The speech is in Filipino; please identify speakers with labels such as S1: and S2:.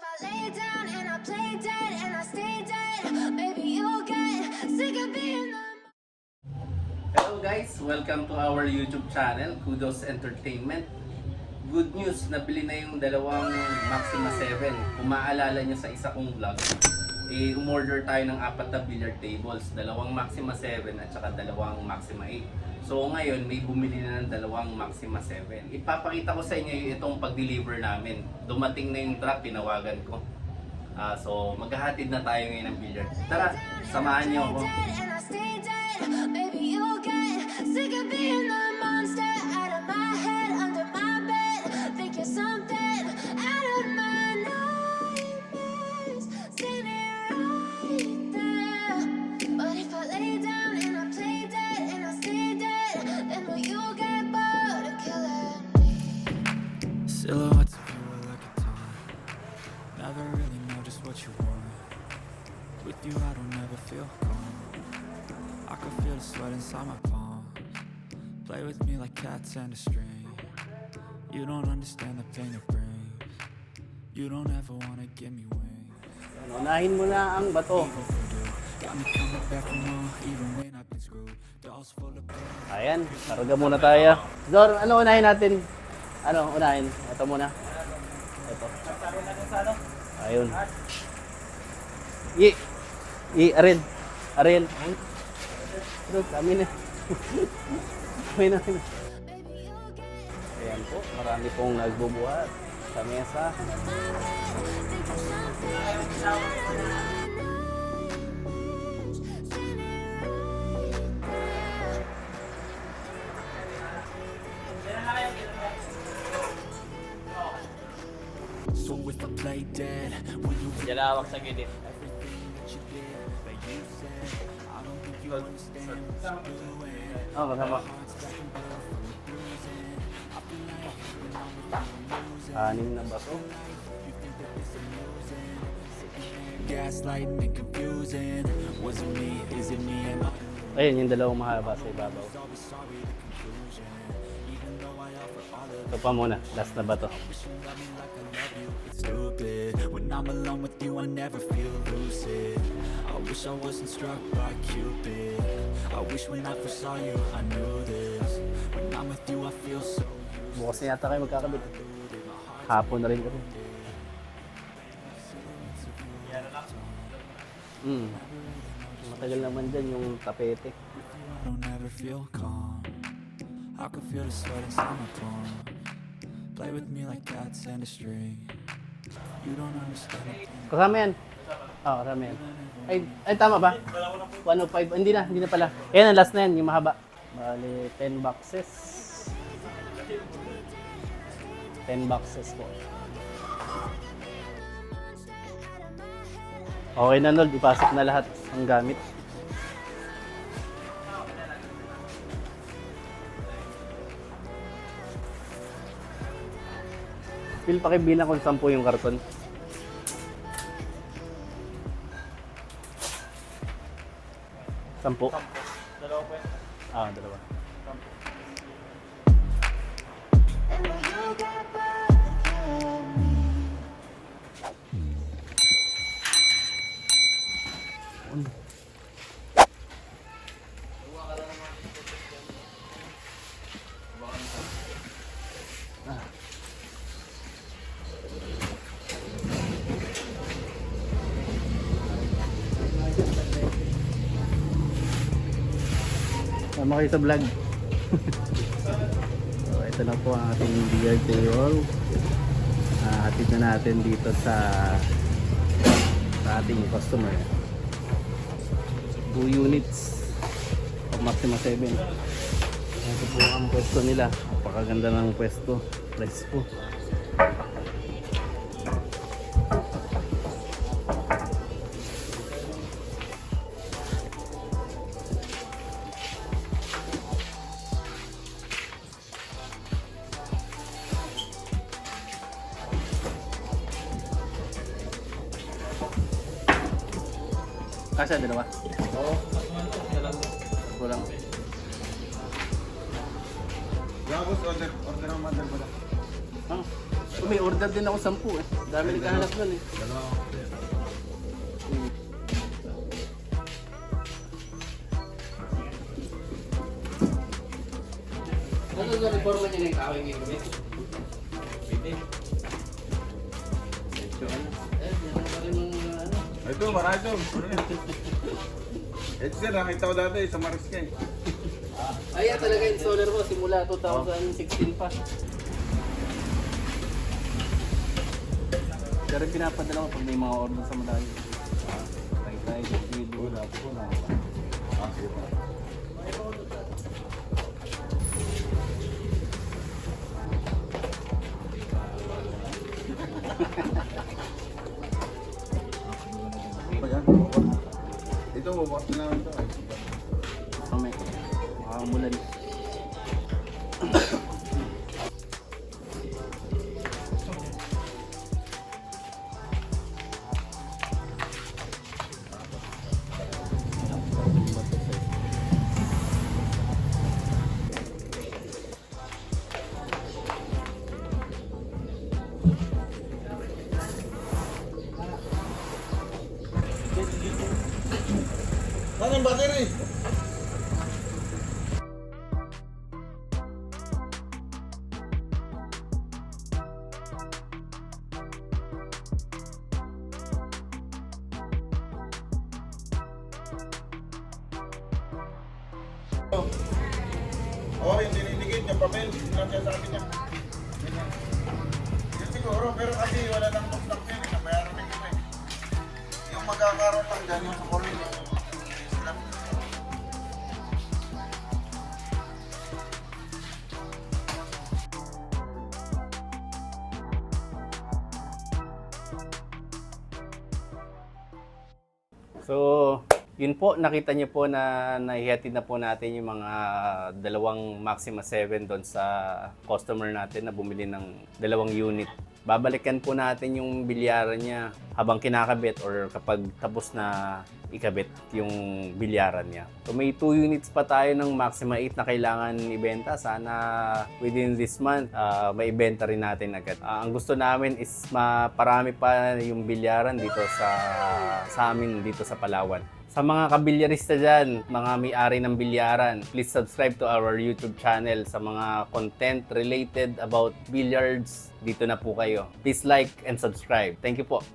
S1: Hello guys! Welcome to our YouTube channel, Kudos Entertainment. Good news, nabili na yung dalawang Maxima 7. Kung maaalala sa isa kong vlog, eh, umorder tayo ng apat na billiard tables. Dalawang Maxima 7 at saka dalawang Maxima 8. So ngayon, may bumili na ng dalawang Maxima 7. Ipapakita ko sa inyo itong pag-deliver namin. Dumating na yung truck, tinawagan ko. Ah, so maghahatid na tayo ngayon ng billiard. Tara, samahan niyo ako.
S2: Maybe you'll get sick of being the
S3: Never really know just what you want With you I don't ever feel calm I can feel the sweat inside my palms Play with me like cats and a string You don't understand the pain it brings You don't ever wanna give me wings
S1: Unahin mo na ang bato. Ayan, karga muna tayo. Zor, ano unahin natin? Ano unahin? Ito muna. Ayun. I, i, Ariel. Ariel. Ito, kami na. kami na. kami na. Ayan po, marami pong nagbubuhat sa mesa.
S2: think you're
S3: I'm with you I'm losing
S1: Anim na
S3: there gaslighting and confusing Was it me? Is it me?
S1: Ayun, yung dalawang mahaba sa ibabaw. Ito pa muna, last na
S3: you, it's stupid When I'm alone with you, I never feel lucid I wish I wasn't struck by Cupid I wish when I first saw you, I knew this When I'm with you, I feel so
S1: Bukas na yata kayo magkakabit. Hapon na rin kami. Hmm. Matagal naman dyan yung tapete.
S3: I don't ever feel calm I can feel the sweat inside my palms Play with me like cats and a string You don't understand the pain
S1: Kasama yan. Oo, kasama yan. Ay, ay, tama ba? 105. Hindi na, hindi na pala. Ayan, ang last na yan, yung mahaba. Bali, 10 boxes. 10 boxes po. Okay na, Nold. Ipasok na lahat ang gamit. Phil, pakibilang kung 10 yung karton. Sampu? Dalawa po Ah, dalawa.
S2: And will
S1: Sama kayo sa vlog. so, ito na po ang ating beer table. Uh, hatid na natin dito sa sa ating customer. 2 units of Maxima 7. Ito po ang pwesto nila. Napakaganda ng pwesto. Price po. Kasya, dalawa? Oo. Kulang.
S4: Boss, order, order ng mother na.
S1: Ah, May order din ako 10 eh. Dami nagkahanap nun eh. Hmm. Ano sa reforma niya ng kahoy ngayon?
S4: Ito, marami ito. Sir, nakita ko dati sa Mariske.
S1: Ayan talaga yung solar mo simula 2016 pa. Pero pinapadala ko pag may mga order sa madami. Tayo tayo, video.
S4: Wala po na. Ah, sige pa. Ito, bukas na lang ito.
S1: Kami. Makamulan.
S4: Saan yung battery? Oo, yung dinidikit, yung papel, yun lang sa akin niya. Yun siguro, pero kasi wala nang stock yan, eh, nabayaran na yun eh. Yung magkakaroon lang dyan, yung sa
S1: yun po, nakita niyo po na nahihatid na po natin yung mga dalawang Maxima 7 doon sa customer natin na bumili ng dalawang unit. Babalikan po natin yung bilyaran niya habang kinakabit or kapag tapos na ikabit yung bilyaran niya. So may 2 units pa tayo ng Maxima 8 na kailangan ibenta. Sana within this month, ah, may ibenta rin natin agad. Ah, ang gusto namin is maparami pa yung bilyaran dito sa sa amin dito sa Palawan. Sa mga kabilyarista dyan, mga may-ari ng bilyaran, please subscribe to our YouTube channel sa mga content related about billiards. Dito na po kayo. Please like and subscribe. Thank you po.